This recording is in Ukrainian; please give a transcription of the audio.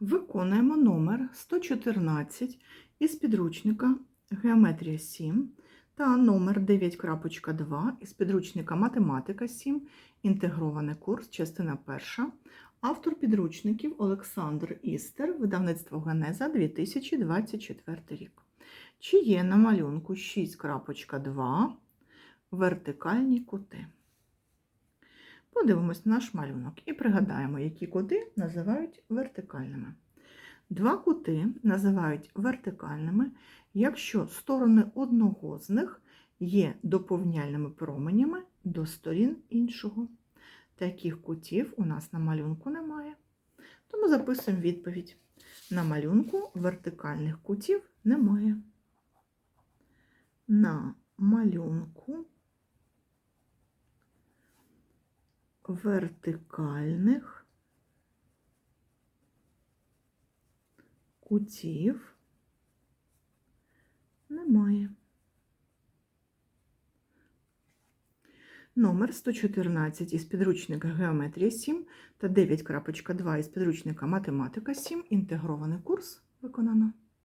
Виконуємо номер 114 із підручника Геометрія 7 та номер 9.2 із підручника Математика 7, інтегрований курс, частина 1. Автор підручників Олександр Істер, видавництво Генеза 2024 рік. Чи є на малюнку 6.2 вертикальні кути? Подивимось на наш малюнок і пригадаємо, які кути називають вертикальними. Два кути називають вертикальними, якщо сторони одного з них є доповняльними променями до сторін іншого. Таких кутів у нас на малюнку немає. Тому записуємо відповідь. На малюнку вертикальних кутів немає. На малюнку вертикальних кутів немає. Номер 114 із підручника Геометрія 7 та 9.2 із підручника Математика 7. Інтегрований курс виконано.